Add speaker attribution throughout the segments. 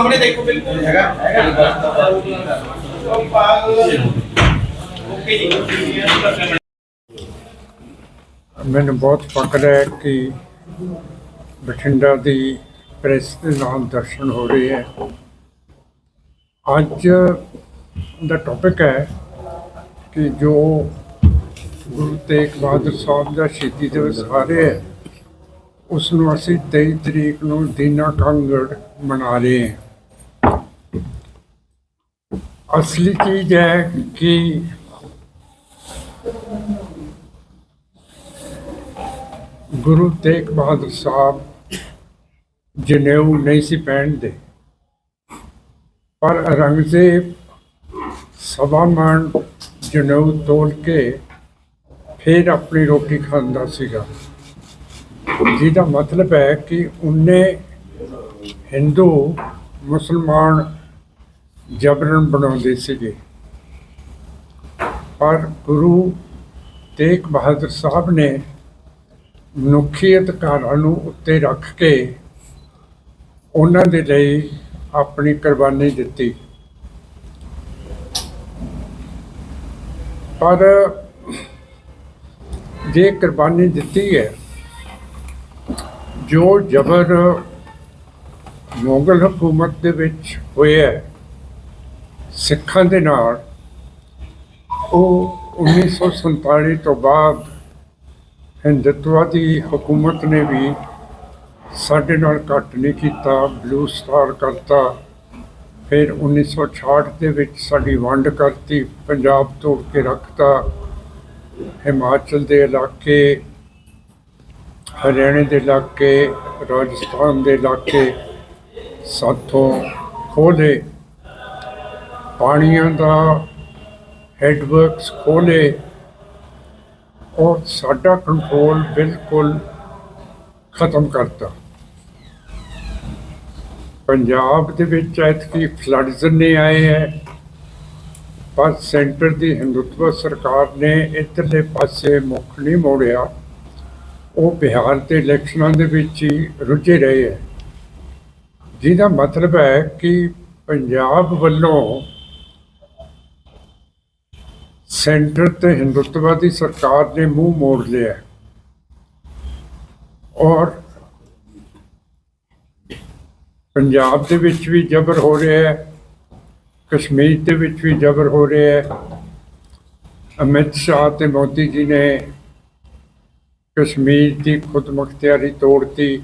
Speaker 1: ਸਾਹਮਣੇ ਦੇਖੋ ਬਿਲਕੁਲ। ਹੈਗਾ? ਉਹ ਪਾਗਲ ਓਕੇ ਜੀ।
Speaker 2: ਮੈਨੂੰ ਬਹੁਤ ਫਖਰ ਹੈ ਕਿ ਬਠਿੰਡਾ ਦੀ ਪ੍ਰੈਸ ਦੇ ਨਾਲ ਦਰਸ਼ਨ ਹੋ ਰਹੇ ਹੈ। ਅੱਜ ਦਾ ਟੌਪਿਕ ਹੈ ਕਿ ਜੋ ਗੁਰੂ ਤੇਗ ਬਹਾਦਰ ਸਾਹਿਬ ਦਾ ਸ਼ਹੀਦੀ ਦਿਵਸ ਆ ਰਿਹਾ ਹੈ ਉਸ ਨੂੰ ਅਸੀਂ 23 ਤਰੀਕ ਨੂੰ ਦੀਨਾ ਕਾਂਗੜ ਮਨਾ ਰਹੇ ਹਾਂ। ਅਸਲੀ ਚੀਜ਼ ਹੈ ਕਿ ਗੁਰੂ ਤੇਗ ਬਹਾਦਰ ਸਾਹਿਬ ਜਨੇਊ ਨਹੀਂ ਸੀ ਪਹਿਨਦੇ। ਪਰ ਔਰੰਗਜ਼ੇਬ ਸਵਾ ਮਣ ਜਨੇਊ ਤੋਲ ਕੇ ਫਿਰ ਆਪਣੀ ਰੋਟੀ ਖਾਂਦਾ ਸੀਗਾ। ਜਿਹਦਾ ਮਤਲਬ ਹੈ ਕਿ ਉਹਨੇ ਹਿੰਦੂ, ਮੁਸਲਮਾਨ ਜਬਰਨ ਬਣਾਉਂਦੇ ਸੀਗੇ। ਪਰ ਗੁਰੂ ਤੇਗ ਬਹਾਦਰ ਸਾਹਿਬ ਨੇ ਮਨੁੱਖੀ ਅਧਿਕਾਰਾਂ ਨੂੰ ਉੱਤੇ ਰੱਖ ਕੇ ਉਹਨਾਂ ਦੇ ਲਈ ਆਪਣੀ ਕੁਰਬਾਨੀ ਦਿੱਤੀ। ਪਰ ਜੇ ਕੁਰਬਾਨੀ ਦਿੱਤੀ ਹੈ, ਜੋ ਜ਼ਬਰ ਮੁਗਲ ਹਕੂਮਤ ਦੇ ਵਿੱਚ ਹੋਇਆ ਸਿੱਖਾਂ ਦੇ ਨਾਲ, ਉਹ 1947 ਤੋਂ ਬਾਅਦ ਹਿੰਦੁਤਵਾਦੀ ਹਕੂਮਤ ਨੇ ਵੀ ਸਾਡੇ ਨਾਲ ਘੱਟ ਨਹੀਂ ਕੀਤਾ ਬਲੂ ਸਟਾਰ ਕਰਤਾ। ਫਿਰ 1966 ਦੇ ਵਿੱਚ ਸਾਡੀ ਵੰਡ ਕਰਤੀ, ਪੰਜਾਬ ਤੋੜ ਕੇ ਰੱਖਤਾ। ਹਿਮਾਚਲ ਦੇ ਇਲਾਕੇ, ਹਰਿਆਣੇ ਦੇ ਇਲਾਕੇ, ਰਾਜਸਥਾਨ ਦੇ ਇਲਾਕੇ ਸਾਥੋਂ ਖੋਲੇ ਪਾਣੀਆਂ ਦਾ ਹੈਡਵਰਕਸ ਖੋਲੇ ਔਰ ਸਾਡਾ ਕੰਟਰੋਲ ਬਿਲਕੁਲ ਖਤਮ ਕਰਤਾ। ਪੰਜਾਬ ਦੇ ਵਿੱਚ ਐਤਕੀ ਫਲੱਡਸ ਨੇ ਆਏ ਹੈ, ਪਰ ਸੈਂਟਰ ਦੀ ਹਿੰਦੁਤਵ ਸਰਕਾਰ ਨੇ ਇੱਧਰਲੇ ਪਾਸੇ ਮੁੱਖ ਨਹੀਂ ਮੋੜਿਆ। ਉਹ ਬਿਹਾਰ ਦੇ ਇਲੈਕਸ਼ਨਾਂ ਦੇ ਵਿੱਚ ਹੀ ਰੁੱਝੇ ਰਹੇ ਹੈ। ਜਿਹਦਾ ਮਤਲਬ ਹੈ ਕਿ ਪੰਜਾਬ ਵੱਲੋਂ ਸੈਂਟਰ ਤੇ ਹਿੰਦੁੱਤਵਾਦੀ ਸਰਕਾਰ ਨੇ ਮੂੰਹ ਮੋੜ ਲਿਆ। ਔਰ ਪੰਜਾਬ ਦੇ ਵਿੱਚ ਵੀ ਜ਼ਬਰ ਹੋ ਰਿਹਾ ਹੈ, ਕਸ਼ਮੀਰ ਦੇ ਵਿੱਚ ਵੀ ਜ਼ਬਰ ਹੋ ਰਿਹਾ ਹੈ। ਅਮਿਤ ਸ਼ਾਹ ਤੇ ਮੋਦੀ ਜੀ ਨੇ ਕਸ਼ਮੀਰ ਦੀ ਖੁਦਮੁਖਤਿਆਰੀ ਤੋੜਤੀ।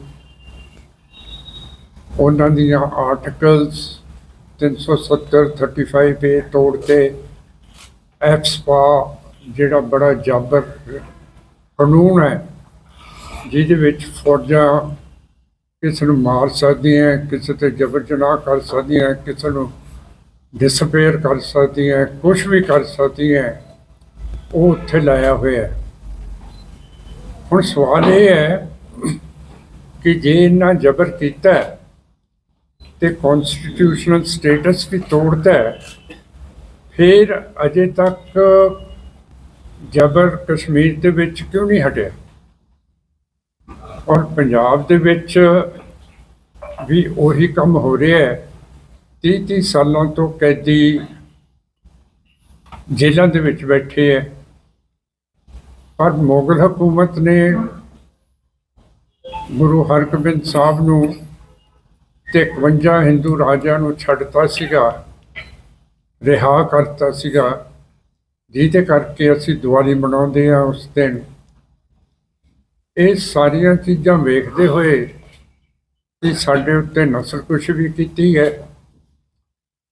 Speaker 2: ਉਹਨਾਂ ਦੀਆਂ ਆਰਟੀਕਲਸ 370 35 ਏ ਤੋੜ ਕੇ ਐਫਸਪਾ ਜਿਹੜਾ ਬੜਾ ਜਾਬਰ ਕਾਨੂੰਨ ਹੈ ਜਿਹਦੇ ਵਿੱਚ ਫੌਜਾਂ ਕਿਸੇ ਨੂੰ ਮਾਰ ਸਕਦੀਆਂ ਕਿਸੇ ਤੇ ਜ਼ਬਰ ਜਨਾਹ ਕਰ ਸਕਦੀਆਂ ਕਿਸੇ ਨੂੰ ਡਿਸਪੇਅਰ ਕਰ ਸਕਦੀਆਂ ਕੁਝ ਵੀ ਕਰ ਸਕਦੀਆਂ ਉਹ ਉੱਥੇ ਲਾਇਆ ਹੋਇਆ ਹੁਣ ਸਵਾਲ ਇਹ ਹੈ ਕਿ ਜੇ ਇਹਨਾਂ ਜ਼ਬਰ ਕੀਤਾ ਹੈ, ਤੇ ਕਨਸਟੀਟਿਊਸ਼ਨਲ ਸਟੇਟਸ ਵੀ ਤੋੜਦਾ ਫਿਰ ਅਜੇ ਤੱਕ ਜ਼ਬਰ ਕਸ਼ਮੀਰ ਦੇ ਵਿੱਚ ਕਿਉਂ ਨਹੀਂ ਹਟਿਆ? ਔਰ ਪੰਜਾਬ ਦੇ ਵਿੱਚ ਵੀ ਉਹੀ ਕੰਮ ਹੋ ਰਿਹਾ ਹੈ। 30 30 ਸਾਲਾਂ ਤੋਂ ਕੈਦੀ ਜੇਲ੍ਹਾਂ ਦੇ ਵਿੱਚ ਬੈਠੇ ਹੈ। ਪਰ ਮੁਗਲ ਹਕੂਮਤ ਨੇ ਗੁਰੂ ਹਰਗੋਬਿੰਦ ਸਾਹਿਬ ਨੂੰ ਤੇ 51 ਹਿੰਦੂ ਰਾਜਿਆਂ ਨੂੰ ਛੱਡਤਾ ਸੀਗਾ। ਰਿਹਾ ਕਰਤਾ ਸੀਗਾ। ਜਿਹਦੇ ਕਰਕੇ ਅਸੀਂ ਦੀਵਾਲੀ ਮਨਾਉਂਦੇ ਆ ਉਸ ਦਿਨ। ਇਹ ਸਾਰੀਆਂ ਚੀਜ਼ਾਂ ਵੇਖਦੇ ਹੋਏ ਕਿ ਸਾਡੇ ਉੱਤੇ ਨਸਲ ਕੁਛ ਵੀ ਕੀਤੀ ਹੈ।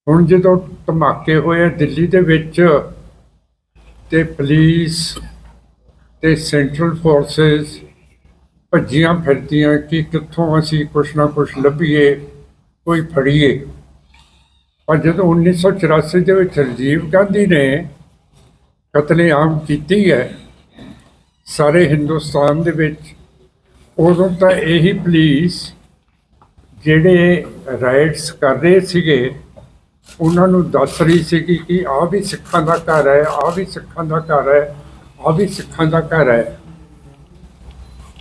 Speaker 2: ਹੁਣ ਜਦੋਂ ਧਮਾਕੇ ਹੋਏ ਦਿੱਲੀ ਦੇ ਵਿੱਚ ਤੇ ਪੁਲਿਸ ਤੇ ਸੈਂਟਰਲ ਫੋਰਸਸ ਭੱਜੀਆਂ ਫਿਰਦੀਆਂ ਕਿ ਕਿੱਥੋਂ ਅਸੀਂ ਕੁਛ ਨਾ ਕੁਛ ਲੱਭੀਏ, ਕੋਈ ਫੜੀਏ। ਪਰ ਜਦੋਂ 1984 ਦੇ ਵਿੱਚ ਰਾਜੀਵ ਗਾਂਧੀ ਨੇ ਕਤਲੇਆਮ ਕੀਤੀ ਹੈ, ਸਾਰੇ ਹਿੰਦੁਸਤਾਨ ਦੇ ਵਿੱਚ, ਉਦੋਂ ਤਾਂ ਇਹੀ ਪੁਲਿਸ ਜਿਹੜੇ ਰਾਈਟਸ ਕਰ ਰਹੇ ਸੀਗੇ, ਉਹਨਾਂ ਨੂੰ ਦੱਸ ਰਹੀ ਸੀ ਕਿ ਆਹ ਵੀ ਸਿੱਖਾਂ ਦਾ ਘਰ ਹੈ, ਆਹ ਵੀ ਸਿੱਖਾਂ ਦਾ ਘਰ ਹੈ, ਆਹ ਵੀ ਸਿੱਖਾਂ ਦਾ ਘਰ ਹੈ।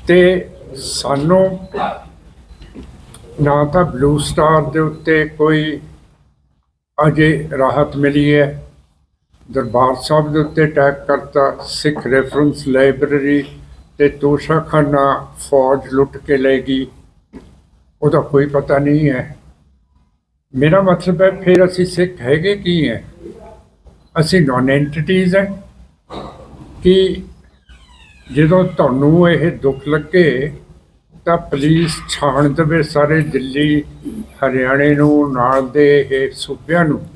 Speaker 2: ਤੇ ਸਾਨੂੰ ਨਾ ਤਾਂ ਬਲੂ ਸਟਾਰ ਦੇ ਉੱਤੇ ਕੋਈ ਅਜੇ ਰਾਹਤ ਮਿਲੀ ਹੈ। ਦਰਬਾਰ ਸਾਹਿਬ ਦੇ ਉੱਤੇ ਅਟੈਕ ਕਰਤਾ ਸਿੱਖ ਰੈਫਰੈਂਸ ਲਾਇਬ੍ਰੇਰੀ ਤੇ ਤੋਸ਼ਾਖਾਨਾ ਫੌਜ ਲੁੱਟ ਕੇ ਲੈ ਗਈ। ਉਹਦਾ ਕੋਈ ਪਤਾ ਨਹੀਂ ਹੈ। ਮੇਰਾ ਮਤਲਬ ਹੈ, ਫਿਰ ਅਸੀਂ ਸਿੱਖ ਹੈਗੇ ਕੀ ਹੈ? ਅਸੀਂ ਨਾਨ ਐਂਟੀਟੀਜ਼ ਹੈ। ਕਿ ਜਦੋਂ ਤੁਹਾਨੂੰ ਇਹ ਦੁੱਖ ਲੱਗੇ ਤਾਂ ਪੁਲਿਸ ਛਾਣ ਦੇਵੇ ਸਾਰੇ ਦਿੱਲੀ, ਹਰਿਆਣੇ ਨੂੰ, ਨਾਲ ਦੇ ਇਹ ਸੂਬਿਆਂ ਨੂੰ।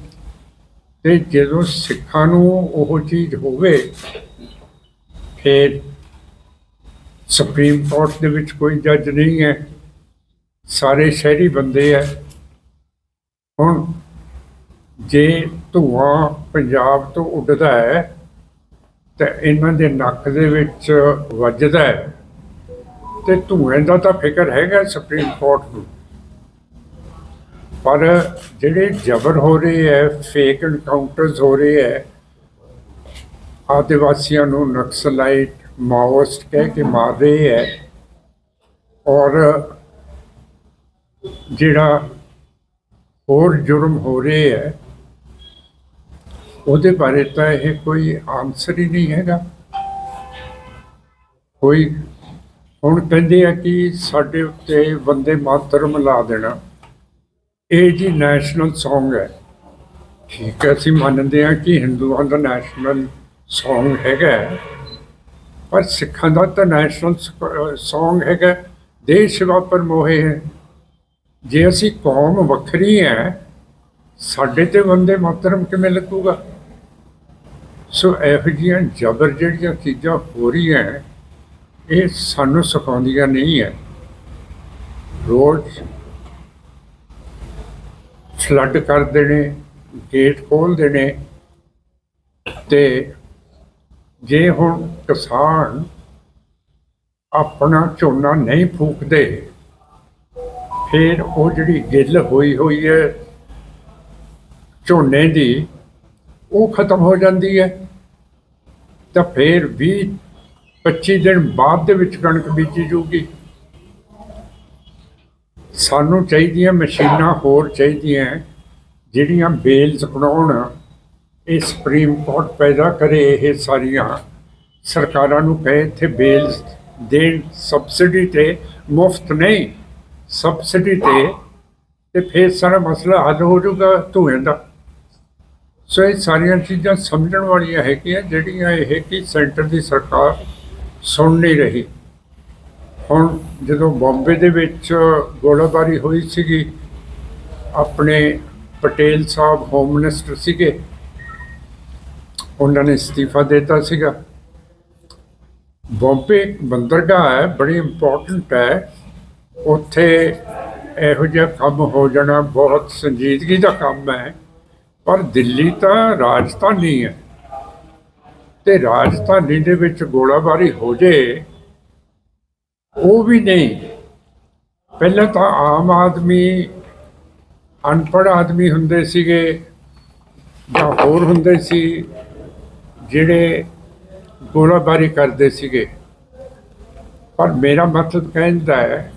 Speaker 2: ਤੇ ਜਦੋਂ ਸਿੱਖਾਂ ਨੂੰ ਉਹ ਚੀਜ਼ ਹੋਵੇ, ਫਿਰ ਸੁਪਰੀਮ ਕੋਰਟ ਦੇ ਵਿੱਚ ਕੋਈ ਜੱਜ ਨਹੀਂ ਹੈ। ਸਾਰੇ ਸ਼ਹਿਰੀ ਬੰਦੇ ਹੈ। ਹੁਣ ਜੇ ਧੂਆਂ ਪੰਜਾਬ ਤੋਂ ਉੱਡਦਾ ਹੈ, ਤਾਂ ਇਹਨਾਂ ਦੇ ਨੱਕ ਦੇ ਵਿੱਚ ਵੱਜਦਾ ਹੈ। ਤੇ ਧੂਏ ਦਾ ਤਾਂ ਫਿਕਰ ਹੈਗਾ ਸੁਪਰੀਮ ਕੋਰਟ ਨੂੰ। ਪਰ ਜਿਹੜੇ ਜ਼ਬਰ ਹੋ ਰਹੇ ਹੈ ਫੇਕ ਐਨਕਾਊਂਟਰਸ ਹੋ ਰਹੇ ਹੈ, ਆਦਿਵਾਸੀਆਂ ਨੂੰ ਨਕਸਲਾਈਟ, ਮਾਓਇਸਟ ਕਹਿ ਕੇ ਮਾਰ ਰਹੇ ਹੈ, ਔਰ ਜਿਹੜਾ ਹੋਰ ਜੁਰਮ ਹੋ ਰਹੇ ਹੈ, ਉਹਦੇ ਬਾਰੇ ਤਾਂ ਇਹ ਕੋਈ ਆਨਸਰ ਹੀ ਨਹੀਂ ਹੈਗਾ। ਕੋਈ ਹੁਣ ਕਹਿੰਦੇ ਆ ਕਿ ਸਾਡੇ ਉੱਤੇ ਬੰਦੇ ਮਾਤਰਮ ਲਾ ਦੇਣਾ। ਇਹ ਜੀ ਨੈਸ਼ਨਲ Song ਹੈ। ਠੀਕ ਹੈ, ਅਸੀਂ ਮੰਨਦੇ ਹਾਂ ਕਿ ਹਿੰਦੂਆਂ ਦਾ ਨੈਸ਼ਨਲ Song ਹੈਗਾ ਪਰ ਸਿੱਖਾਂ ਦਾ ਤਾਂ ਨੈਸ਼ਨਲ Song ਹੈਗਾ। ਦੇਸ਼ ਵਾਪਰ ਮੋਹੇ ਹੈ। ਜੇ ਅਸੀਂ ਕੌਮ ਵੱਖਰੀ ਹੈ, ਸਾਡੇ ਤੇ ਬੰਦੇ ਮਾਤਰਮ ਕਿਵੇਂ ਲੱਗੂਗਾ? ਸੋ ਇਹੋ ਜਿਹੀਆਂ ਜ਼ਬਰ ਜਿਹੜੀਆਂ ਚੀਜ਼ਾਂ ਹੋ ਰਹੀਆਂ ਇਹ ਸਾਨੂੰ ਸਿਖਾਉਂਦੀਆਂ ਨਹੀਂ ਹੈ। ਰੋਜ਼ ਫਲੱਡ ਕਰਦੇ ਨੇ ਗੇਟ ਖੋਲ ਨੇ ਤੇ ਜੇ ਹੁਣ ਕਿਸਾਨ ਆਪਣਾ ਝੋਨਾ ਨਹੀਂ ਫੂਕਦੇ, ਫਿਰ ਉਹ ਜਿਹੜੀ ਗਿੱਲ ਹੋਈ ਹੋਈ ਹੈ ਝੋਨੇ ਦੀ, ਉਹ ਖਤਮ ਹੋ ਜਾਂਦੀ ਹੈ। ਤਾਂ ਫਿਰ ਵੀ 25 ਦਿਨ ਬਾਅਦ ਦੇ ਵਿੱਚ ਕਣਕ ਬੀਜੀ ਜੂਗੀ ਸਾਨੂੰ ਚਾਹੀਦੀਆਂ ਮਸ਼ੀਨਾਂ ਹੋਰ ਚਾਹੀਦੀਆਂ ਜਿਹੜੀਆਂ ਬੇਲਸ ਬਣਾਉਣ ਇਹ ਸੁਪਰੀਮ ਕੋਰਟ ਪੈਦਾ ਕਰੇ ਇਹ ਸਾਰੀਆਂ। ਸਰਕਾਰਾਂ ਨੂੰ ਕਹੇ ਇੱਥੇ ਬੇਲਸ ਦੇਣ ਸਬਸਿਡੀ ਤੇ ਮੁਫਤ ਨਹੀਂ, ਸਬਸਿਡੀ ਤੇ ਤੇ ਫਿਰ ਸਾਰਾ ਮਸਲਾ ਹੱਲ ਹੋ ਜਾਊਗਾ ਧੂਏ ਦਾ। ਸੋ ਇਹ ਸਾਰੀਆਂ ਚੀਜ਼ਾਂ ਸਮਝਣ ਵਾਲੀਆਂ ਹੈਗੀਆਂ, ਜਿਹੜੀਆਂ ਇਹ ਕਿ ਸੈਂਟਰ ਦੀ ਸਰਕਾਰ ਸੁਣ ਨਹੀਂ ਰਹੀ। ਹੁਣ ਜਦੋਂ ਬੰਬੇ ਦੇ ਵਿੱਚ ਗੋਲਾਬਾਰੀ ਹੋਈ ਸੀਗੀ, ਆਪਣੇ ਪਟੇਲ ਸਾਹਿਬ ਹੋਮ ਮਿਨਿਸਟਰ ਸੀਗੇ, ਉਹਨਾਂ ਨੇ ਅਸਤੀਫਾ ਦਿੱਤਾ ਸੀਗਾ। ਬੰਬੇ ਇੱਕ ਬੰਦਰਗਾਹ ਹੈ, ਬੜੀ ਇੰਪੋਰਟੈਂਟ ਹੈ। ਉੱਥੇ ਇਹੋ ਜਿਹਾ ਕੰਮ ਹੋ ਜਾਣਾ ਬਹੁਤ ਸੰਜੀਦਗੀ ਦਾ ਕੰਮ ਹੈ, ਪਰ ਦਿੱਲੀ ਤਾਂ ਰਾਜਧਾਨੀ ਹੈ। ਤੇ ਰਾਜਧਾਨੀ ਦੇ ਵਿੱਚ ਗੋਲਾਬਾਰੀ ਹੋ ਜੇ, ਉਹ ਵੀ ਨਹੀਂ। ਪਹਿਲਾਂ ਤਾਂ ਆਮ ਆਦਮੀ, ਅਨਪੜ੍ਹ ਆਦਮੀ ਹੁੰਦੇ ਸੀਗੇ ਜਾਂ ਹੋਰ ਹੁੰਦੇ ਸੀ, ਜਿਹੜੇ ਗੋਲਾਬਾਰੀ ਕਰਦੇ ਸੀਗੇ। ਪਰ ਮੇਰਾ ਮਤਲਬ ਕਹਿੰਦਾ ਹੈ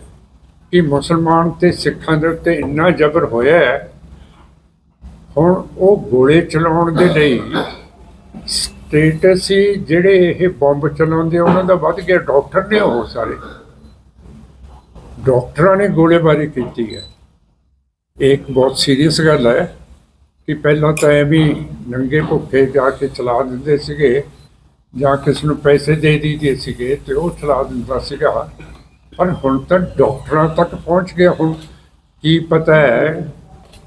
Speaker 2: ਕਿ ਮੁਸਲਮਾਨ ਤੇ ਸਿੱਖਾਂ ਦੇ ਉੱਤੇ ਇੰਨਾ ਜ਼ਬਰ ਹੋਇਆ ਹੁਣ ਉਹ ਗੋਲੇ ਚਲਾਉਣ ਦੇ ਲਈ ਸਟੇਟਸ ਸੀ, ਜਿਹੜੇ ਇਹ ਬੰਬ ਚਲਾਉਂਦੇ ਉਹਨਾਂ ਦਾ ਵੱਧ ਗਿਆ। ਡਾਕਟਰ ਨੇ ਉਹ ਸਾਰੇ। ਡਾਕਟਰਾਂ ਨੇ ਗੋਲੇਬਾਰੀ ਕੀਤੀ ਹੈ। ਇਹ ਇੱਕ ਬਹੁਤ ਸੀਰੀਅਸ ਗੱਲ ਹੈ ਕਿ ਪਹਿਲਾਂ ਤਾਂ ਇਹ ਵੀ ਨੰਗੇ ਭੁੱਖੇ ਜਾ ਕੇ ਚਲਾ ਦਿੰਦੇ ਸੀਗੇ, ਜਾਂ ਕਿਸ ਨੂੰ ਪੈਸੇ ਦੇ ਦਿੰਦੇ ਸੀਗੇ ਤੇ ਉਹ ਚਲਾ ਦਿੰਦਾ ਸੀਗਾ। ਪਰ ਹੁਣ ਤਾਂ ਡਾਕਟਰਾਂ ਤੱਕ ਪਹੁੰਚ ਗਿਆ। ਹੁਣ ਕੀ ਪਤਾ ਹੈ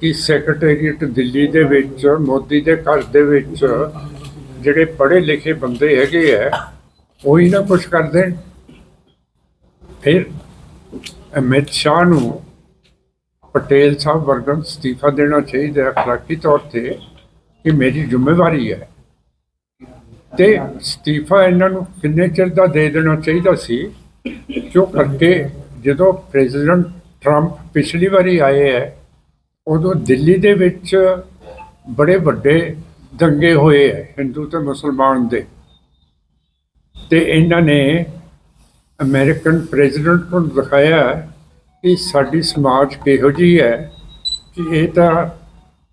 Speaker 2: ਕਿ ਸੈਕਟਰੀਏਟ ਦਿੱਲੀ ਦੇ ਵਿੱਚ, ਮੋਦੀ ਦੇ ਘਰ ਦੇ ਵਿੱਚ ਜਿਹੜੇ ਪੜ੍ਹੇ ਲਿਖੇ ਬੰਦੇ ਹੈਗੇ ਆ, ਉਹੀ ਨਾ ਕੁਝ ਕਰ ਦੇਣ। ਫਿਰ ਅਮਿਤ ਸ਼ਾਹ ਨੂੰ ਪਟੇਲ ਸਾਹਿਬ ਵਰਗਾ ਨੂੰ ਅਸਤੀਫਾ ਦੇਣਾ ਚਾਹੀਦਾ ਹੈ ਅਖਲਾਕੀ ਤੌਰ ਤੇ ਕਿ ਮੇਰੀ ਜ਼ਿੰਮੇਵਾਰੀ ਹੈ। ਤੇ ਅਸਤੀਫਾ ਇਹਨਾਂ ਨੂੰ ਕਿੰਨੇ ਚਿਰ ਦਾ ਦੇ ਦੇਣਾ ਚਾਹੀਦਾ ਸੀ, ਕਿਉਂ ਕਰਕੇ ਜਦੋਂ ਪ੍ਰੈਜ਼ੀਡੈਂਟ ਟਰੰਪ ਪਿਛਲੀ ਵਾਰੀ ਆਏ ਹੈ, ਉਦੋਂ ਦਿੱਲੀ ਦੇ ਵਿੱਚ ਬੜੇ ਵੱਡੇ ਦੰਗੇ ਹੋਏ ਹੈ ਹਿੰਦੂ ਤੇ ਮੁਸਲਮਾਨ ਦੇ। ਤੇ ਇਹਨਾਂ ਨੇ ਅਮਰੀਕਨ ਪ੍ਰੈਜ਼ੀਡੈਂਟ ਨੂੰ ਦਿਖਾਇਆ ਕਿ ਸਾਡੀ ਸਮਾਜ ਕਿਹੋ ਜਿਹੀ ਹੈ ਕਿ ਇਹ ਤਾਂ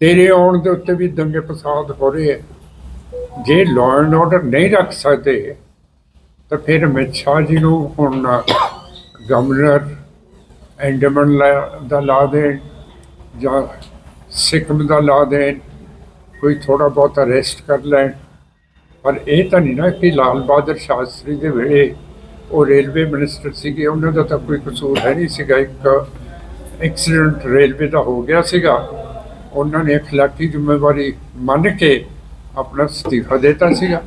Speaker 2: ਤੇਰੇ ਆਉਣ ਦੇ ਉੱਤੇ ਵੀ ਦੰਗੇ ਫਸਾਦ ਹੋ ਰਹੇ ਹੈ। ਜੇ ਲਾਅ ਐਂਡ ਆਰਡਰ ਨਹੀਂ ਰੱਖ ਸਕਦੇ, ਤਾਂ ਫਿਰ ਅਮਿਤ ਸ਼ਾਹ ਜੀ ਨੂੰ ਹੁਣ ਗਵਰਨਰ ਐਂਡਮਨ ਦਾ ਲਾ ਦੇਣ ਜਾਂ ਸਿੱਕਮ ਦਾ ਲਾ ਦੇਣ। ਕੋਈ ਥੋੜਾ ਬਹੁਤਾ ਰੈਸਟ ਕਰ ਲੈਣ। ਪਰ ਇਹ ਤਾਂ ਨਹੀਂ ਨਾ ਕਿ ਲਾਲ ਬਹਾਦਰ ਸ਼ਾਸਤਰੀ ਦੇ ਵੇਲੇ ਉਹ ਰੇਲਵੇ ਮਿਨਿਸਟਰ ਸੀਗੇ, ਉਹਨਾਂ ਦਾ ਤਾਂ ਕੋਈ ਕਸੂਰ ਹੈ ਨਹੀਂ ਸੀਗਾ। ਇੱਕ ਐਕਸੀਡੈਂਟ ਰੇਲਵੇ ਦਾ ਹੋ ਗਿਆ ਸੀਗਾ। ਉਹਨਾਂ ਨੇ ਅਖਲਾਕੀ ਜ਼ਿੰਮੇਵਾਰੀ ਮੰਨ ਕੇ ਆਪਣਾ ਅਸਤੀਫਾ ਦਿੱਤਾ ਸੀਗਾ।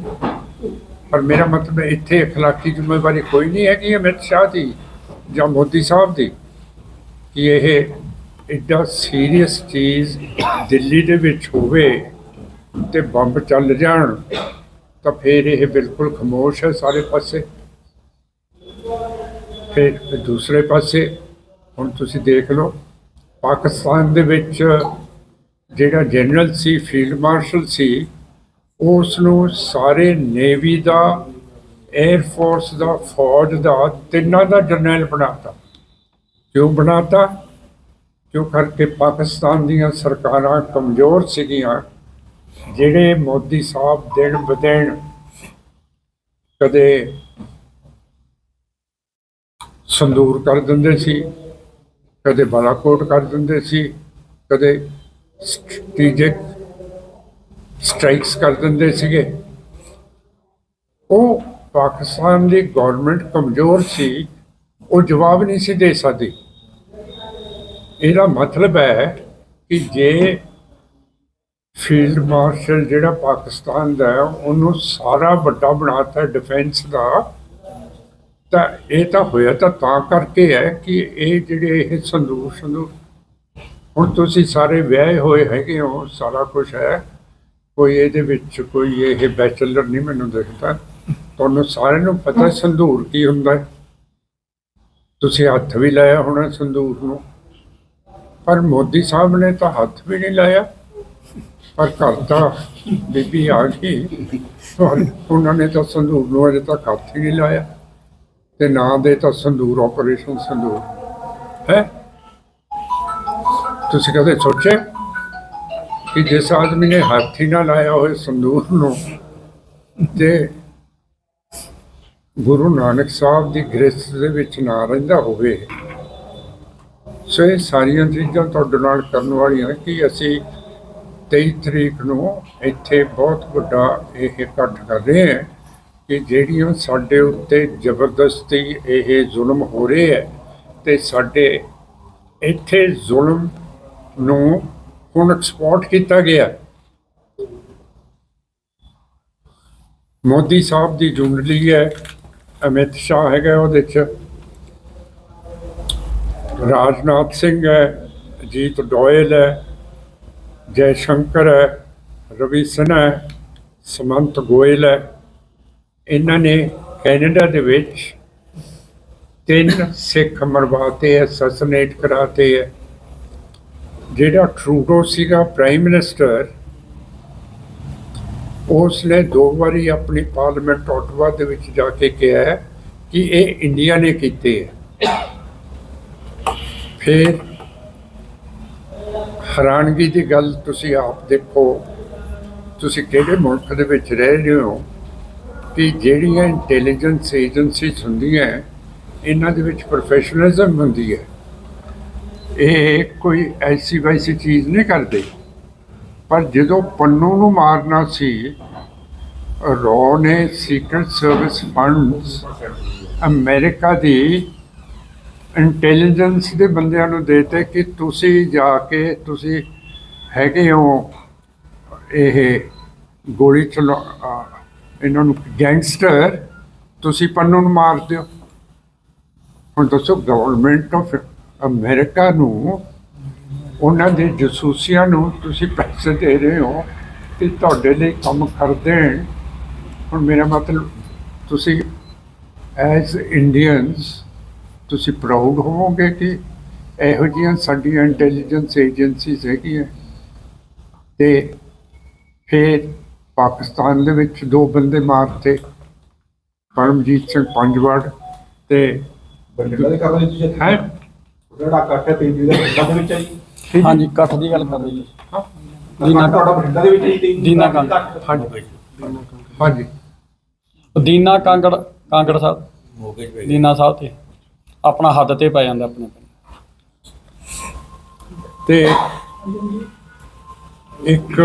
Speaker 2: ਪਰ ਮੇਰਾ ਮਤਲਬ ਇੱਥੇ ਅਖਲਾਕੀ ਜ਼ਿੰਮੇਵਾਰੀ ਕੋਈ ਨਹੀਂ ਹੈਗੀ ਅਮਿਤ ਸ਼ਾਹ ਦੀ ਜਾਂ ਮੋਦੀ ਸਾਹਿਬ ਦੀ ਕਿ ਇਹ ਇੱਡਾ ਸੀਰੀਅਸ ਚੀਜ਼ ਦਿੱਲੀ ਦੇ ਵਿੱਚ ਹੋਵੇ। ਤੇ ਬੰਬ ਚੱਲ ਜਾਣ, ਤਾਂ ਫਿਰ ਇਹ ਬਿਲਕੁਲ ਖਮੋਸ਼ ਹੈ ਸਾਰੇ ਪਾਸੇ। ਫਿਰ ਦੂਸਰੇ ਪਾਸੇ, ਹੁਣ ਤੁਸੀਂ ਦੇਖ ਲਓ, ਪਾਕਿਸਤਾਨ ਦੇ ਵਿੱਚ ਜਿਹੜਾ ਜਨਰਲ ਸੀ, ਫੀਲਡ ਮਾਰਸ਼ਲ ਸੀ ਉਸ ਨੂੰ ਸਾਰੇ ਨੇਵੀ ਦਾ 에ਅਰ ਫੋਰਸ ਦਾ, ਫੌਜ ਦਾ ਤਿੰਨਾਂ ਦਾ ਜਰਨੈਲ ਬਣਾਤਾ। ਕਿਉਂ ਬਣਾਤਾ? ਕਿਉਂ? ਕਰਕੇ ਪਾਕਿਸਤਾਨ ਦੀਆਂ ਸਰਕਾਰਾਂ ਕਮਜ਼ੋਰ ਸੀਗੀਆਂ। ਜਿਹੜੇ ਮੋਦੀ ਸਾਹਿਬ ਦਿਨ ਬਦਿਨ ਕਦੇ ਸੰਦੂਰ ਕਰ ਦਿੰਦੇ ਸੀ, ਕਦੇ ਬਾਲਾਕੋਟ ਕਰ ਦਿੰਦੇ ਸੀ, ਕਦੇ ਸਟ੍ਰੈਟੇਜਿਕ ਸਟ੍ਰਾਈਕਸ ਕਰ ਦਿੰਦੇ ਸੀਗੇ। ਉਹ ਪਾਕਿਸਤਾਨ ਦੀ ਗਵਰਨਮੈਂਟ ਕਮਜ਼ੋਰ ਸੀ, ਉਹ ਜਵਾਬ ਨਹੀਂ ਸੀ ਦੇ ਸਕਦੀ। ਇਹਦਾ ਮਤਲਬ ਹੈ ਕਿ ਜੇ ਫੀਲਡ ਮਾਰਸ਼ਲ ਜਿਹੜਾ ਪਾਕਿਸਤਾਨ ਦਾ ਹੈ, ਉਹਨੂੰ ਸਾਰਾ ਵੱਡਾ ਬਣਾਤਾ ਡਿਫੈਂਸ ਦਾ। ਤਾਂ ਇਹ ਤਾਂ ਹੋਇਆ ਤਾਂ ਤਾਂ ਕਰਕੇ ਹੈ ਕਿ ਇਹ ਜਿਹੜੇ ਇਹ ਸੰਦੂਰ ਸੰਦੂਰ, ਹੁਣ ਤੁਸੀਂ ਸਾਰੇ ਵਿਆਹੇ ਹੋਏ ਹੈਗੇ ਹੋ, ਸਾਰਾ ਕੁਝ ਹੈ। ਕੋਈ ਇਹਦੇ ਵਿੱਚ ਕੋਈ ਇਹ ਬੈਚਲਰ ਨਹੀਂ ਮੈਨੂੰ ਦਿਖਦਾ। ਤੁਹਾਨੂੰ ਸਾਰਿਆਂ ਨੂੰ ਪਤਾ ਸੰਦੂਰ ਕੀ ਹੁੰਦਾ ਤੁਸੀਂ ਹੱਥ ਵੀ ਲਾਇਆ ਹੋਣਾ ਸੰਦੂਰ ਨੂੰ। ਪਰ ਮੋਦੀ ਸਾਹਿਬ ਨੇ ਤਾਂ ਹੱਥ ਵੀ ਨਹੀਂ ਲਾਇਆ। ਪਰ ਘਰ ਦਾ ਬੀਬੀ ਆ ਗਈ। ਉਹਨਾਂ ਨੇ ਤਾਂ ਸੰਦੂਰ ਨੂੰ ਅਜੇ ਤੱਕ ਹੱਥ ਹੀ ਨਹੀਂ ਲਾਇਆ। ਤੇ ਨਾਂ ਦੇ ਤਾਂ ਸੰਦੂਰ ਆਪਰੇਸ਼ਨ ਸੰਦੂਰ। ਹੈ? ਤੁਸੀਂ ਕਦੇ ਸੋਚਿਆ ਕਿ ਜਿਸ ਆਦਮੀ ਨੇ ਹੱਥ ਹੀ ਨਾ ਲਾਇਆ ਹੋਏ ਸੰਦੂਰ ਨੂੰ, ਤੇ ਗੁਰੂ ਨਾਨਕ ਸਾਹਿਬ ਦੀ ਗ੍ਰਸਤ ਦੇ ਵਿੱਚ ਨਾ ਰਹਿੰਦਾ ਹੋਵੇ? ਸੋ ਇਹ ਸਾਰੀਆਂ ਚੀਜ਼ਾਂ ਤੁਹਾਡੇ ਨਾਲ ਕਰਨ ਵਾਲੀਆਂ ਕਿ ਅਸੀਂ 23 ਤਰੀਕ ਨੂੰ ਇੱਥੇ ਬਹੁਤ ਵੱਡਾ ਇਹ ਇਕੱਠ ਕਰ ਰਹੇ ਹੈ ਕਿ ਜਿਹੜੀਆਂ ਸਾਡੇ ਉੱਤੇ ਜ਼ਬਰਦਸਤੀ ਇਹ ਜ਼ੁਲਮ ਹੋ ਰਹੇ ਹੈ ਤੇ ਸਾਡੇ ਇੱਥੇ ਜ਼ੁਲਮ ਨੂੰ ਹੁਣ ਐਕਸਪੋਰਟ ਕੀਤਾ ਗਿਆ। ਮੋਦੀ ਸਾਹਿਬ ਦੀ ਜੁੰਡਲੀ ਹੈ, ਅਮਿਤ ਸ਼ਾਹ ਹੈਗਾ ਉਹਦੇ ਚ। ਰਾਜਨਾਥ ਸਿੰਘ ਹੈ, ਅਜੀਤ ਡੋਇਲ ਹੈ। ਜੈ ਸ਼ੰਕਰ ਹੈ ਰਵੀ ਸਿਨਹਾ ਹੈ ਸਮੰਤ ਗੋਇਲ। ਹੈ ਇਹਨਾਂ ਨੇ ਕੈਨੇਡਾ ਦੇ ਵਿੱਚ ਤਿੰਨ ਸਿੱਖ ਮਰਵਾਤੇ ਅਸੈਸੀਨੇਟ ਕਰਾਤੇ ਹੈ। ਜਿਹੜਾ ਟਰੂਡੋ ਸੀਗਾ ਪ੍ਰਾਈਮ ਮਿਨਿਸਟਰ ਉਸ ਨੇ ਦੋ ਵਾਰੀ ਆਪਣੀ ਪਾਰਲੀਮੈਂਟ ਓਟਵਾ ਦੇ ਵਿੱਚ ਜਾ ਕੇ ਕਿਹਾ ਹੈ ਕਿ ਇਹ ਇੰਡੀਆ ਨੇ ਕੀਤੇ ਹੈ। ਫਿਰ ਹੈਰਾਨਗੀ ਦੀ ਗੱਲ ਤੁਸੀਂ ਆਪ ਦੇਖੋ, ਤੁਸੀਂ ਕਿਹੜੇ ਮੁਲਕ ਦੇ ਵਿੱਚ ਰਹਿ ਰਹੇ ਹੋ ਕਿ ਜਿਹੜੀਆਂ ਇੰਟੈਲੀਜੈਂਸ ਏਜੰਸੀਜ਼ ਹੁੰਦੀਆਂ, ਇਹਨਾਂ ਦੇ ਵਿੱਚ ਪ੍ਰੋਫੈਸ਼ਨਲਿਜ਼ਮ ਹੁੰਦੀ ਹੈ? ਇਹ ਕੋਈ ਐਸੀ ਵੈਸੀ ਚੀਜ਼ ਨਹੀਂ ਕਰਦੇ। ਪਰ ਜਦੋਂ ਪੰਨੂ ਨੂੰ ਮਾਰਨਾ ਸੀ, ਰੋ ਨੇ ਸੀਕ੍ਰੇਟ ਸਰਵਿਸ ਫੰਡਸ ਅਮਰੀਕਾ ਦੀ ਇੰਟੈਲੀਜੈਂਸ ਦੇ ਬੰਦਿਆਂ ਨੂੰ ਦੇਤੇ ਕਿ ਤੁਸੀਂ ਜਾ ਕੇ ਤੁਸੀਂ ਹੈਗੇ ਹੋ ਇਹ ਗੋਲੀ ਚਲਾ ਇਹਨਾਂ ਨੂੰ ਗੈਂਗਸਟਰ ਤੁਸੀਂ ਪੰਨੂ ਨੂੰ ਮਾਰ ਦਿਓ। ਹੁਣ ਦੱਸੋ ਗਵਰਨਮੈਂਟ ਆਫ ਅਮਰੀਕਾ ਨੂੰ, ਉਹਨਾਂ ਦੇ ਜਸੂਸੀਆਂ ਨੂੰ ਤੁਸੀਂ ਪੈਸੇ ਦੇ ਰਹੇ ਹੋ ਕਿ ਤੁਹਾਡੇ ਲਈ ਕੰਮ ਕਰ ਦੇਣ ਹੁਣ ਮੇਰਾ ਮਤਲਬ, ਤੁਸੀਂ ਐਜ਼ ਇੰਡੀਅਨਸ ਤੁਸੀਂ ਪ੍ਰਾਊਡ ਹੋਵੋਗੇ ਕਿ ਇਹੋ ਜਿਹੀਆਂ ਸਾਡੀਆਂ ਇੰਟੈਲੀਜੈਂਸ ਏਜੰਸੀਜ਼ ਹੈਗੀਆਂ। ਤੇ ਫਿਰ ਪਾਕਿਸਤਾਨ ਦੇ ਵਿੱਚ ਦੋ ਬੰਦੇ ਮਾਰਤੇ ਪਰਮਜੀਤ ਸਿੰਘ ਪੰਜਵੜ ਤੇ
Speaker 3: ਬਠਿੰਡਾ ਦੇ ਕਾਰਨ ਤੁਸੀਂ
Speaker 2: ਹੈ?
Speaker 1: ਜਿਹੜਾ ਇਕੱਠ ਹੈ ਤੇਜੀ ਦਾ ਪਿੰਡਾਂ ਦੇ ਵਿੱਚ ਹੈ ਜੀ
Speaker 3: ਹਾਂਜੀ ਇਕੱਠ ਦੀ ਗੱਲ ਕਰ ਰਹੀ ਜੀ।
Speaker 2: ਹਾਂ।
Speaker 3: ਦੀਨਾ
Speaker 1: ਤੁਹਾਡਾ ਪਿੰਡਾਂ ਦੇ ਵਿੱਚ ਹੈ ਜੀ ਤੇਜੀ
Speaker 3: ਦੀਨਾ ਕੰਗ।
Speaker 2: ਹਾਂਜੀ ਹਾਂਜੀ।
Speaker 3: ਦੀਨਾ ਕਾਂਗੜ ਕਾਂਗੜ ਸਾਹਿਬ। ਦੀਨਾ ਸਾਹਿਬ ਤੇ। ਆਪਣਾ ਹੱਦ ਤੇ ਪੈ ਜਾਂਦਾ ਆਪਣੇ ਪਿੰਡ
Speaker 2: ਤੇ ਇੱਕ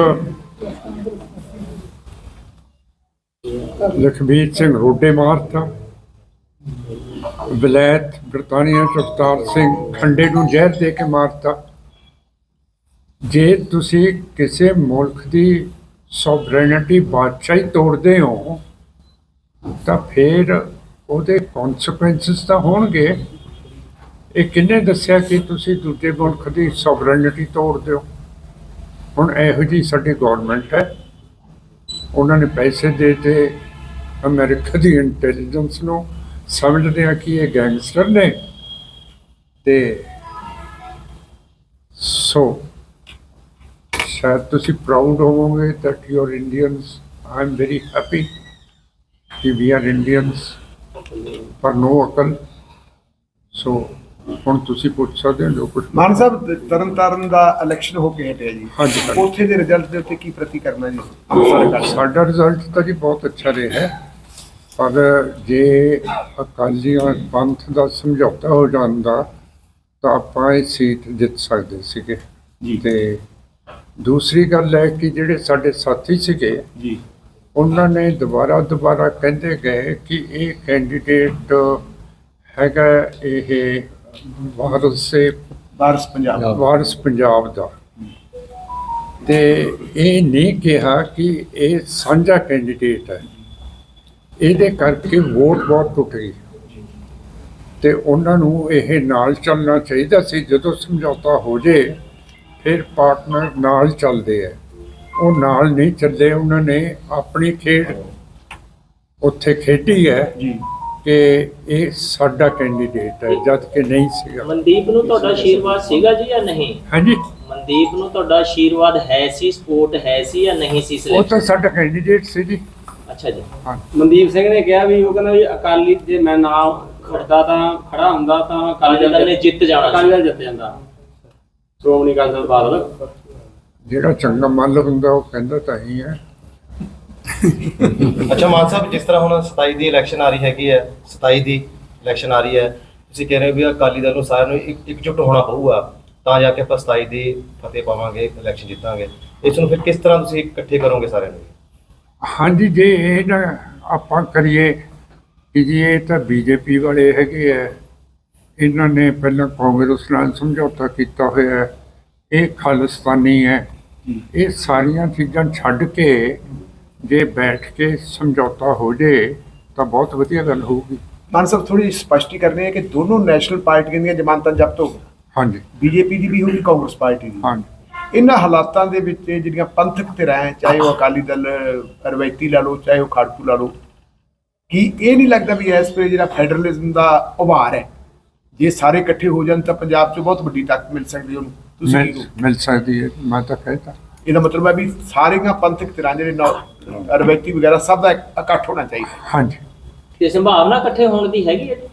Speaker 2: ਲਖਬੀਰ ਸਿੰਘ ਰੋਡੇ ਮਾਰਤਾ ਵਿਲਾਇਤ ਬ੍ਰਿਟਾਨੀਆ ਚ ਅਵਤਾਰ ਸਿੰਘ ਖੰਡੇ ਨੂੰ ਜ਼ਹਿਰ ਦੇ ਕੇ ਮਾਰਤਾ। ਜੇ ਤੁਸੀਂ ਕਿਸੇ ਮੁਲਕ ਦੀ ਸੋਵਰੇਨਿਟੀ ਬਾਦਸ਼ਾਹੀ ਤੋੜਦੇ ਹੋ, ਤਾਂ ਫਿਰ ਉਹਦੇ ਕਨਸੀਕੁਐਂਸਸ ਤਾਂ ਹੋਣਗੇ। ਇਹ ਕਿੰਨੇ ਦੱਸਿਆ ਕਿ ਤੁਸੀਂ ਦੂਜੇ ਮੁਲਕ ਦੀ ਸੋਵਰੇਨਿਟੀ ਤੋੜਦੇ ਹੋ ਹੁਣ ਇਹੋ ਜੀ ਸਾਡੀ ਗਵਰਨਮੈਂਟ ਹੈ। ਉਹਨਾਂ ਨੇ ਪੈਸੇ ਦੇ ਤੇ ਅਮਰੀਕਾ ਦੀ ਇੰਟੈਲੀਜੈਂਸ ਨੂੰ ਸਮਝਦੇ ਆ ਕਿ ਇਹ ਗੈਂਗਸਟਰ ਨੇ। ਤੇ ਸੋ ਸ਼ਾਇਦ ਤੁਸੀਂ ਪ੍ਰਾਊਡ ਹੋਵੋਗੇ that you are Indians I am very happy ਕਿ ਵੀ ਆਰ ਇੰਡੀਅਨਸ ਪਰ ਨੋ ਅਕਲ। ਸੋ ਹੁਣ ਤੁਸੀਂ ਪੁੱਛ ਸਕਦੇ ਹੋ ਜੋ ਕੁਝ
Speaker 4: ਮਾਨ ਸਾਹਿਬ ਤਰਨ ਤਾਰਨ ਦਾ ਇਲੈਕਸ਼ਨ ਹੋ ਕੇ ਹਟਿਆ ਜੀ।
Speaker 2: ਹਾਂਜੀ।
Speaker 4: ਉੱਥੇ ਦੇ ਰਿਜ਼ਲਟ ਦੇ ਉੱਤੇ ਕੀ ਪ੍ਰਤੀ ਕਰਨਾ ਜੀ? ਦਲ?
Speaker 2: ਸਾਡਾ ਰਿਜ਼ਲਟ ਤਾਂ ਜੀ ਬਹੁਤ ਅੱਛਾ ਰਿਹਾ ਹੈ। ਪਰ ਜੇ ਅਕਾਲੀਆਂ ਪੰਥ ਦਾ ਸਮਝੌਤਾ ਹੋ ਜਾਂਦਾ ਤਾਂ ਆਪਾਂ ਇਹ ਸੀਟ ਜਿੱਤ ਸਕਦੇ ਸੀਗੇ।
Speaker 4: ਜੀ।
Speaker 2: ਤੇ ਦੂਸਰੀ ਗੱਲ ਹੈ ਕਿ ਜਿਹੜੇ ਸਾਡੇ ਸਾਥੀ ਸੀਗੇ
Speaker 4: ਜੀ।
Speaker 2: ਉਹਨਾਂ ਨੇ ਦੁਬਾਰਾ ਦੁਬਾਰਾ ਕਹਿੰਦੇ ਗਏ ਕਿ ਇਹ ਕੈਂਡੀਡੇਟ ਹੈਗਾ ਇਹ ਵਾਰਸ ਸੇ
Speaker 4: ਬਾਰਸ ਪੰਜਾਬ
Speaker 2: ਵਾਰਸ ਪੰਜਾਬ ਦਾ। ਤੇ ਇਹ ਨਹੀਂ ਕਿਹਾ ਕਿ ਇਹ ਸਾਂਝਾ ਕੈਂਡੀਡੇਟ ਹੈ। ਇਹਦੇ ਕਰਕੇ ਵੋਟ ਬਹੁਤ ਟੁੱਟ ਗਈ। ਤੇ ਉਹਨਾਂ ਨੂੰ ਇਹ ਨਾਲ ਚੱਲਣਾ ਚਾਹੀਦਾ ਸੀ। ਜਦੋਂ ਸਮਝੌਤਾ ਹੋ ਜੇ ਫਿਰ ਪਾਰਟਨਰ ਨਾਲ ਚੱਲਦੇ ਆ। ਉਹ ਨਾਲ ਨਹੀਂ ਚੱਲੇ ਉਹਨਾਂ ਨੇ ਆਪਣੀ ਖੇਡ ਉੱਥੇ ਖੇਡੀ ਹੈ
Speaker 4: ਜੀ।
Speaker 2: ਕਿ ਇਹ ਸਾਡਾ ਕੈਂਡੀਡੇਟ ਹੈ ਜਦ ਕਿ ਨਹੀਂ ਸੀਗਾ।
Speaker 5: ਮਨਦੀਪ ਨੂੰ ਤੁਹਾਡਾ ਆਸ਼ੀਰਵਾਦ ਸੀਗਾ ਜੀ ਜਾਂ ਨਹੀਂ?
Speaker 2: ਹਾਂਜੀ।
Speaker 5: ਮਨਦੀਪ ਨੂੰ ਤੁਹਾਡਾ ਆਸ਼ੀਰਵਾਦ ਹੈ ਸੀ ਸਪੋਰਟ ਹੈ ਸੀ ਜਾਂ ਨਹੀਂ ਸੀ
Speaker 2: ਉਹ
Speaker 5: ਸਿਲੈਕਟ?
Speaker 2: ਤਾਂ ਸਾਡਾ ਕੈਂਡੀਡੇਟ ਸੀ ਜੀ।
Speaker 5: ਅੱਛਾ ਜੀ।
Speaker 3: ਮਨਦੀਪ ਸਿੰਘ ਨੇ ਕਿਹਾ ਵੀ ਉਹ ਕਹਿੰਦਾ ਵੀ ਅਕਾਲੀ ਜੇ ਮੈਂ ਨਾ ਖੜਦਾ ਤਾਂ ਖੜਾ ਹੁੰਦਾ ਤਾਂ
Speaker 5: ਅਕਾਲੀ ਦਲ ਨੇ ਜਿੱਤ ਜਾਣਾ ਸੀ।
Speaker 3: ਅਕਾਲੀ ਦਲ ਜਿੱਤ ਜਾਂਦਾ। ਸ਼੍ਰੋਮਣੀ ਅਕਾਲੀ ਦਲ ਬਾਦਲ।
Speaker 2: ਜਿਹੜਾ ਚੰਗਾ ਮੱਲ ਹੁੰਦਾ ਉਹ ਕਹਿੰਦਾ ਤਾਂ ਹੀ ਹੈ।
Speaker 6: ਅੱਛਾ ਮਾਨ ਸਾਹਿਬ ਜਿਸ ਤਰ੍ਹਾਂ ਹੁਣ 27 ਦੀ ਇਲੈਕਸ਼ਨ ਆ ਰਹੀ ਹੈਗੀ ਹੈ 27 ਦੀ ਇਲੈਕਸ਼ਨ ਆ ਰਹੀ ਹੈ ਤੁਸੀਂ ਕਹਿ ਰਹੇ ਹੋ ਵੀ ਅਕਾਲੀ ਦਲ ਨੂੰ ਸਾਰਿਆਂ ਨੂੰ ਇੱਕ- ਇਕਜੁੱਟ ਹੋਣਾ ਪਊਗਾ ਤਾਂ ਜਾ ਕੇ ਆਪਾਂ 27 ਦੀ ਫਤਿਹ ਪਾਵਾਂਗੇ ਇਲੈਕਸ਼ਨ ਜਿੱਤਾਂਗੇ। ਇਸ ਨੂੰ ਫਿਰ ਕਿਸ ਤਰ੍ਹਾਂ ਤੁਸੀਂ ਇਕੱਠੇ ਕਰੋਗੇ ਸਾਰਿਆਂ ਨੂੰ?
Speaker 2: ਹਾਂਜੀ ਜੇ ਇਹ ਨਾ ਆਪਾਂ ਕਰੀਏ ਕਿ ਜੀ ਇਹ ਤਾਂ ਬੀਜੇਪੀ ਵਾਲੇ ਹੈਗੇ ਆ ਇਹਨਾਂ ਨੇ ਪਹਿਲਾਂ ਕਾਂਗਰਸ ਨਾਲ ਸਮਝੌਤਾ ਕੀਤਾ ਹੋਇਆ ਹੈ। ਇਹ ਖਾਲਿਸਤਾਨੀ ਹੈ। ਇਹ ਸਾਰੀਆਂ ਚੀਜ਼ਾਂ ਛੱਡ ਕੇ ਜੇ ਬੈਠ ਕੇ ਸਮਝੌਤਾ ਹੋ ਜੇ ਤਾਂ ਬਹੁਤ ਵਧੀਆ ਗੱਲ ਹੋਊਗੀ।
Speaker 4: ਮਾਨ ਸਾਹਿਬ ਥੋੜੀ ਸਪਸ਼ਟੀ ਕਰਨੀ ਹੈ ਕਿ ਦੋਨੋਂ ਨੈਸ਼ਨਲ ਪਾਰਟੀਆਂ ਦੀਆਂ ਜ਼ਮਾਨਤਾਂ ਜ਼ਬਤ ਹੋ ਗਈਆਂ
Speaker 2: ਹਾਂਜੀ।
Speaker 4: ਬੀਜੇਪੀ ਦੀ ਵੀ ਹੋਗੀ ਕਾਂਗਰਸ ਪਾਰਟੀ ਦੀ
Speaker 2: ਹਾਂਜੀ।
Speaker 4: ਇਹਨਾਂ ਹਾਲਾਤਾਂ ਦੇ ਵਿੱਚ ਜਿਹੜੀਆਂ ਪੰਥਕ ਧਿਰਾਂ ਹੈ ਚਾਹੇ ਉਹ ਅਕਾਲੀ ਦਲ ਰਵਾਇਤੀ ਲਾ ਲਓ ਚਾਹੇ ਉਹ ਖਾੜਕੂ ਲਾ ਲਓ ਕੀ ਇਹ ਨਹੀਂ ਲੱਗਦਾ ਵੀ ਇਸ ਵੇਲੇ ਜਿਹੜਾ ਫੈਡਰਲਿਜ਼ਮ ਦਾ ਉਭਾਰ ਹੈ ਜੇ ਸਾਰੇ ਇਕੱਠੇ ਹੋ ਜਾਣ ਤਾਂ ਪੰਜਾਬ 'ਚ ਬਹੁਤ ਵੱਡੀ ਤਾਕਤ ਮਿਲ ਸਕਦੀ ਉਹਨੂੰ। ਤੁਸੀਂ ਕੀ
Speaker 2: ਮਿਲ ਸਕਦੀ ਹੈ ਮੈਂ ਤਾਂ ਕਹਿੰਦਾ
Speaker 4: ਇਹਦਾ ਮਤਲਬ ਹੈ ਵੀ ਸਾਰੀਆਂ ਪੰਥਕ ਧਿਰਾਂ ਜਿਹੜੇ ਨੌ- ਰਵਾਇਤੀ ਵਗੈਰਾ ਸਭ ਦਾ ਇਕ- ਇਕੱਠ ਹੋਣਾ ਚਾਹੀਦਾ।
Speaker 2: ਹਾਂਜੀ।
Speaker 5: ਤੇ ਸੰਭਾਵਨਾ ਇਕੱਠੇ ਹੋਣ ਦੀ ਹੈਗੀ ਹੈ? ਜੀ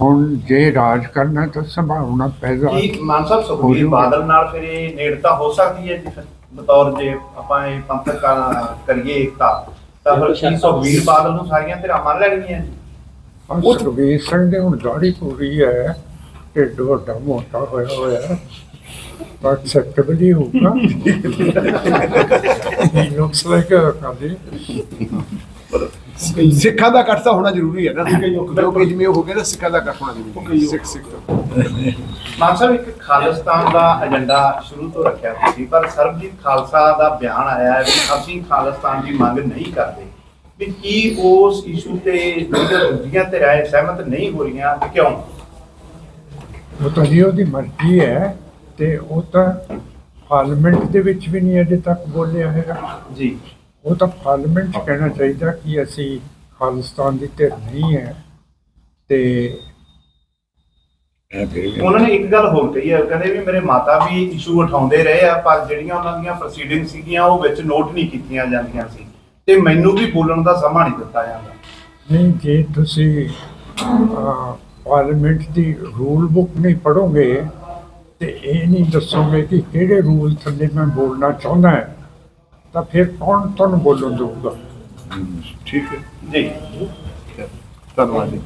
Speaker 2: ਹੁਣ ਜੇ ਰਾਜ ਕਰਨਾ ਤਾਂ ਸੰਭਾਵਨਾ ਪੈਦਾ
Speaker 1: ਕੀ ਮਾਨ ਸਾਹਿਬ
Speaker 2: ਹੋ
Speaker 1: ਸੁਖਬੀਰ
Speaker 2: ਜੂਗਾ।
Speaker 1: ਬਾਦਲ ਨਾਲ ਫਿਰ ਇਹ ਨੇੜਤਾ ਹੋ ਸਕਦੀ ਹੈ ਜੀ? ਫਿਰ ਬਤੌਰ ਜੇ ਆਪਾਂ ਇਹ ਪੰਥਕ ਕਾ- ਕਰੀਏ ਏਕਤਾ ਤਾਂ ਫਿਰ ਕੀ ਸੁਖਬੀਰ ਬਾਦਲ ਨੂੰ ਸਾਰੀਆਂ ਧਿਰਾਂ ਮੰਨ ਲੈਣਗੀਆਂ ਜੀ?
Speaker 2: ਉਹ ਸੁਖਬੀਰ ਸਿੰਘ ਦੇ ਹੁਣ ਦਾੜੀ ਪੂਰੀ ਹੈ। ਢਿੱਡ ਵੱਡਾ ਮੋਟਾ ਹੋਇਆ ਹੋਇਆ। ਹੈ ਤਾਂ ਐਕਸੈਪਟੇਬਲ ਹੀ ਹੋਊਗਾ। ਹੀ ਲੁਕਸ ਲਾਈਕ ਅ ਕਾਲੀ
Speaker 4: ਸਿੱਖਾਂ ਦਾ ਇਕੱਠ ਤਾਂ ਹੋਣਾ ਜ਼ਰੂਰੀ ਹੈ ਨਾ। ਕਿਉਂਕਿ ਜਿਵੇਂ ਉਹ ਹੋ ਗਿਆ ਤਾਂ ਸਿੱਖਾਂ ਦਾ ਇਕੱਠ ਹੋਣਾ ਜ਼ਰੂਰੀ ਹੈ। ਸਿੱਖ ਸਿੱਖ।
Speaker 1: ਮਾਨ ਸਾਹਿਬ ਇੱਕ ਖਾਲਿਸਤਾਨ ਦਾ ਏਜੰਡਾ ਸ਼ੁਰੂ ਤੋਂ ਰੱਖਿਆ ਤੁਸੀਂ ਪਰ ਸਰਬਜੀਤ ਖਾਲਸਾ ਦਾ ਬਿਆਨ ਆਇਆ ਹੈ ਵੀ ਅਸੀਂ ਖਾਲਿਸਤਾਨ ਦੀ ਮੰਗ ਨਹੀਂ ਕਰਦੇ। ਵੀ ਕੀ ਉਸ ਇਸ਼ੂ ਤੇ ਜਿਹੜੀਆਂ ਦੂਜੀਆਂ ਧਿਰਾਂ ਇਹ ਸਹਿਮਤ ਨਹੀਂ ਹੋ ਰਹੀਆਂ ਤੇ ਕਿਉਂ?
Speaker 2: ਉਹ ਤਾਂ ਜੀ ਉਹਦੀ ਮਰਜ਼ੀ ਹੈ ਤੇ ਉਹ ਤਾਂ ਪਾਰਲੀਮੈਂਟ ਦੇ ਵਿੱਚ ਵੀ ਨਹੀਂ ਅਜੇ ਤੱਕ ਬੋਲਿਆ ਹੈਗਾ।
Speaker 1: ਜੀ।
Speaker 2: ਉਹ ਤਾਂ ਪਾਰਲੀਮੈਂਟ 'ਚ ਕਹਿਣਾ ਚਾਹੀਦਾ ਕਿ ਅਸੀਂ ਖਾਲਿਸਤਾਨ ਦੀ ਧਿਰ ਨਹੀਂ ਹੈ ਤੇ
Speaker 1: ਉਹਨਾਂ ਨੇ ਇੱਕ ਗੱਲ ਹੋਰ ਕਹੀ ਹੈ ਕਹਿੰਦੇ ਵੀ ਮੇਰੇ ਮਾਤਾ ਵੀ ਇਸ਼ੂ ਉਠਾਉਂਦੇ ਰਹੇ ਆ ਪਰ ਜਿਹੜੀਆਂ ਉਹਨਾਂ ਦੀਆਂ ਪ੍ਰੋਸੀਡਿੰਗ ਸੀਗੀਆਂ ਉਹ ਵਿੱਚ ਨੋਟ ਨਹੀਂ ਕੀਤੀਆਂ ਜਾਂਦੀਆਂ ਸੀ। ਤੇ ਮੈਨੂੰ ਵੀ ਬੋਲਣ ਦਾ ਸਮਾਂ ਨਹੀਂ ਦਿੱਤਾ ਜਾਂਦਾ।
Speaker 2: ਨਹੀਂ ਜੇ ਤੁਸੀਂ ਪਾਰਲੀਮੈਂਟ ਦੀ ਰੂਲ ਬੁੱਕ ਨਹੀਂ ਪੜੋਗੇ ਤੇ ਇਹ ਨਹੀਂ ਦੱਸੋਗੇ ਕਿ ਕਿਹੜੇ ਰੂਲ ਥੱਲੇ ਮੈਂ ਬੋਲਣਾ ਚਾਹੁੰਦਾ ਹਾਂ। ਤਾਂ ਫਿਰ ਕੌਣ ਤੁਹਾਨੂੰ ਬੋਲਣ ਦੇਊਗਾ?
Speaker 4: ਠੀਕ ਹੈ।
Speaker 1: ਜੀ।
Speaker 4: ਧੰਨਵਾਦ ਜੀ।